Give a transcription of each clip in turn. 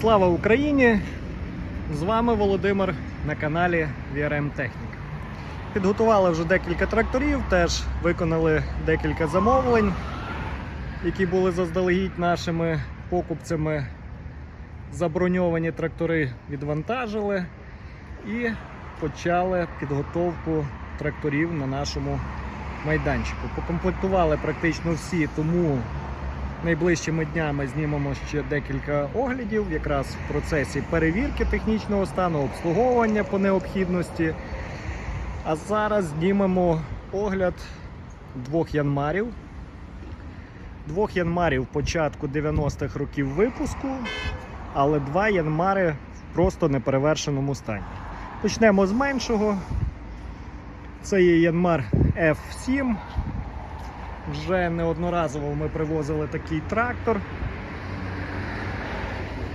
Слава Україні! З вами Володимир на каналі VRM Техніка. Підготували вже декілька тракторів, теж виконали декілька замовлень, які були заздалегідь нашими покупцями. Заброньовані трактори відвантажили і почали підготовку тракторів на нашому майданчику. Покомплектували практично всі, тому найближчими днями знімемо ще декілька оглядів, якраз в процесі перевірки технічного стану, обслуговування по необхідності. А зараз знімемо огляд двох янмарів. Двох янмарів початку 90-х років випуску, але два янмари в просто неперевершеному стані. Почнемо з меншого. Це є Янмар F7. Вже неодноразово ми привозили такий трактор.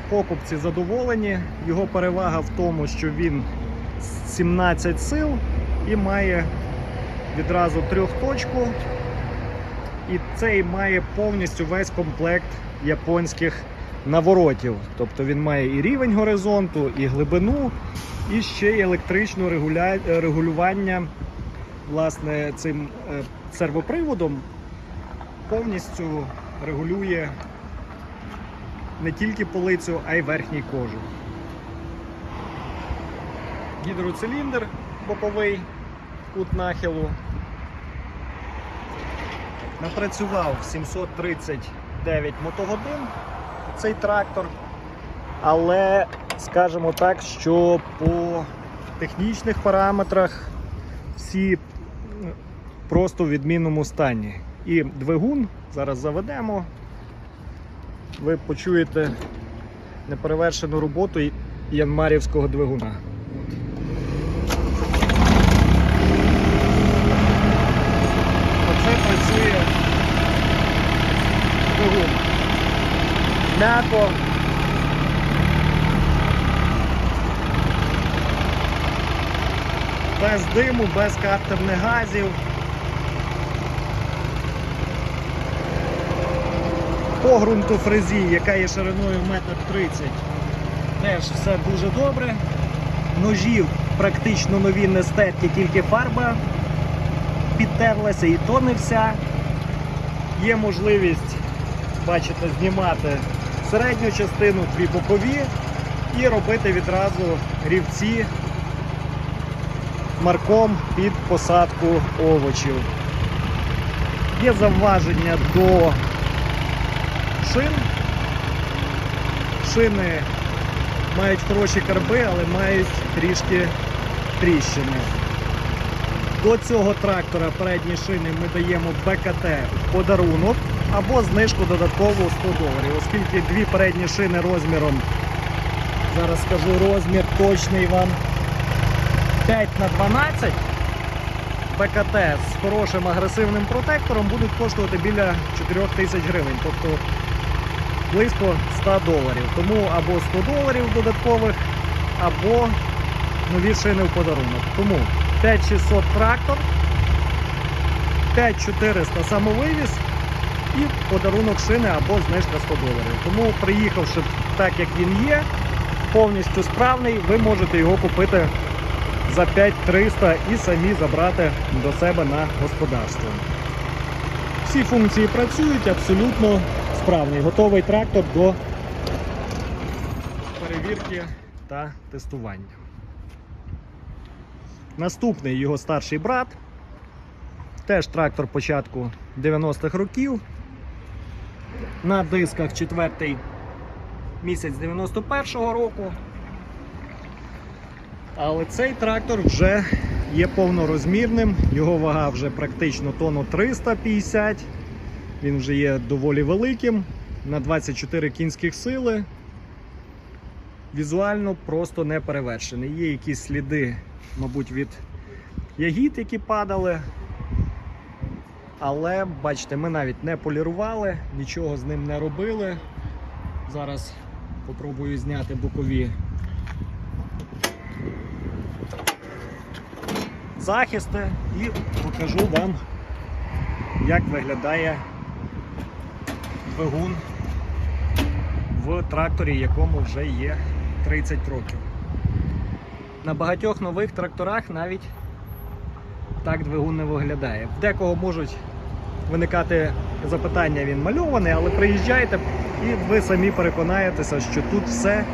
Покупці задоволені. Його перевага в тому, що він 17 сил і має відразу трьохточку. І цей має повністю весь комплект японських наворотів. Тобто він має і рівень горизонту, і глибину, і ще й електричне регулювання власне, цим е, сервоприводом повністю регулює не тільки полицю, а й верхній кожух. Гідроциліндр боковий, кут нахилу. Напрацював 739 мотогодин цей трактор, але скажімо так, що по технічних параметрах всі просто в відмінному стані. І двигун зараз заведемо. Ви почуєте неперевершену роботу янмарівського двигуна. Оце працює двигун. М'яко. Без диму, без картерних газів. По ґрунту фрезі, яка є шириною 1,30 м, теж все дуже добре. Ножів практично нові не стерті, тільки фарба підтерлася і то не вся. Є можливість, бачите, знімати середню частину, дві бокові і робити відразу рівці марком під посадку овочів. Є завваження до шин. Шини мають хороші карби, але мають трішки тріщини. До цього трактора передні шини ми даємо БКТ подарунок або знижку додаткову 100 доларів, оскільки дві передні шини розміром, зараз скажу розмір точний вам 5 на 12 БКТ з хорошим агресивним протектором будуть коштувати біля 4 тисяч гривень, тобто близько 100 доларів. Тому або 100 доларів додаткових, або нові шини в подарунок. Тому 5600 трактор, 5400 самовивіз і подарунок шини або знижка 100 доларів. Тому приїхавши так, як він є, повністю справний, ви можете його купити за 5300 і самі забрати до себе на господарство. Всі функції працюють абсолютно справний. Готовий трактор до перевірки та тестування. Наступний його старший брат. Теж трактор початку 90-х років. На дисках четвертий місяць 91-го року. Але цей трактор вже є повнорозмірним, його вага вже практично тонну 350, він вже є доволі великим, на 24 кінських сили. Візуально просто не перевершений. Є якісь сліди, мабуть, від ягід, які падали. Але, бачите, ми навіть не полірували, нічого з ним не робили. Зараз попробую зняти бокові захисти і покажу вам, як виглядає двигун в тракторі, якому вже є 30 років. На багатьох нових тракторах навіть так двигун не виглядає. В декого можуть виникати запитання, він мальований, але приїжджайте і ви самі переконаєтеся, що тут все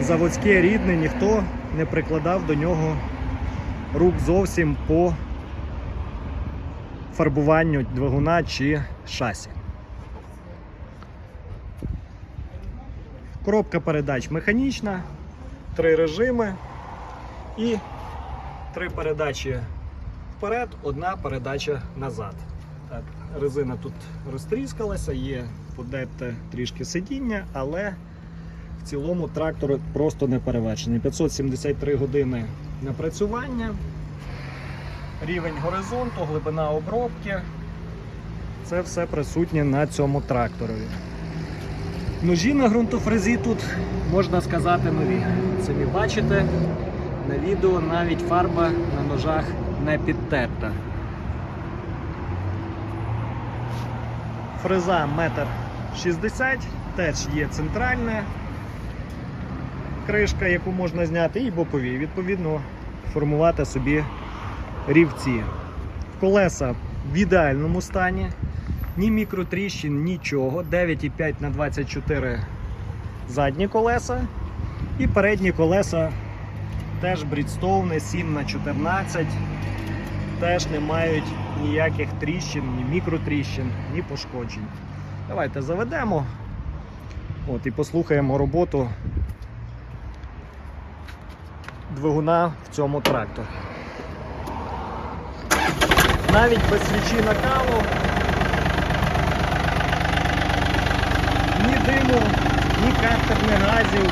заводське рідне, ніхто не прикладав до нього рук зовсім по фарбуванню двигуна чи шасі. Коробка передач механічна, три режими і три передачі вперед, одна передача назад. Так, резина тут розтріскалася, є подерте трішки сидіння, але в цілому трактор просто не перевершений. 573 години напрацювання, рівень горизонту, глибина обробки. Це все присутнє на цьому тракторові. Ножі на ґрунтофрезі тут можна сказати нові. Самі бачите, на відео навіть фарба на ножах не підтерта. Фреза 1,60 м, теж є центральна кришка, яку можна зняти, і бокові. Відповідно, формувати собі рівці. Колеса в ідеальному стані, ні мікротріщин, нічого. 9,5 на 24 задні колеса. І передні колеса теж брідстоуни 7 на 14 теж не мають ніяких тріщин, ні мікротріщин, ні пошкоджень. Давайте заведемо От, і послухаємо роботу двигуна в цьому тракторі. Навіть без свічі накалу, ні диму, ні картерних газів.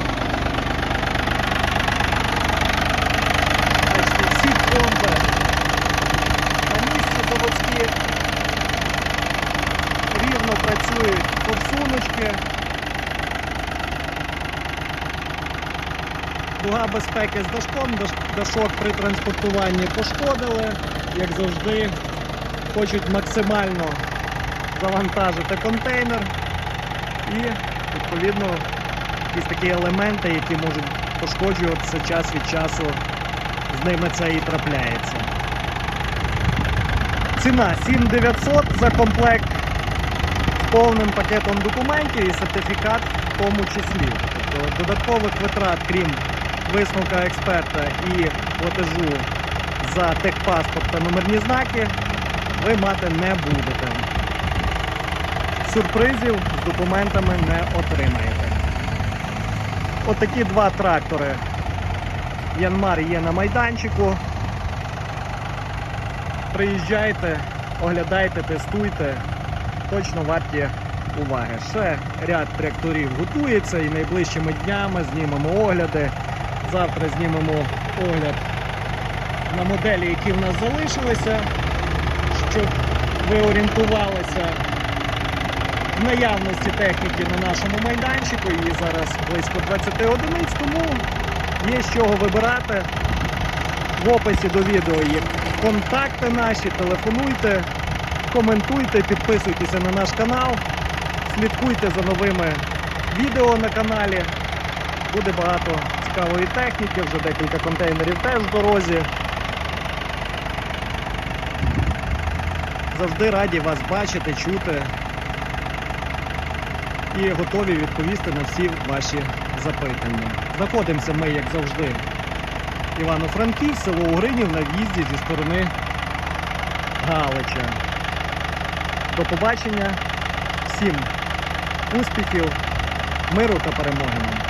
Всі помпи на місці заводські рівно працюють форсуночки. Дуга безпеки з дашком, даш- дашок при транспортуванні пошкодили, як завжди, хочуть максимально завантажити контейнер і відповідно якісь такі елементи, які можуть пошкоджуватися час від часу, з ними це і трапляється. Ціна 7900 за комплект з повним пакетом документів і сертифікат в тому числі. Тобто додаткових витрат, крім висновка експерта і платежу за техпаспорт та номерні знаки, ви мати не будете. Сюрпризів з документами не отримаєте. От такі два трактори Янмар є на майданчику. Приїжджайте, оглядайте, тестуйте, точно варті уваги. Ще ряд тракторів готується і найближчими днями знімемо огляди. Завтра знімемо огляд на моделі, які в нас залишилися, щоб ви орієнтувалися наявності техніки на нашому майданчику. Її зараз близько 20 одиниць, тому є з чого вибирати. В описі до відео є контакти наші, телефонуйте, коментуйте, підписуйтеся на наш канал, слідкуйте за новими відео на каналі. Буде багато цікавої техніки, вже декілька контейнерів теж в дорозі. Завжди раді вас бачити, чути і готові відповісти на всі ваші запитання. Знаходимося ми, як завжди, Івано-Франків, село Угринів на в'їзді зі сторони Галича. До побачення, всім успіхів, миру та перемоги нам!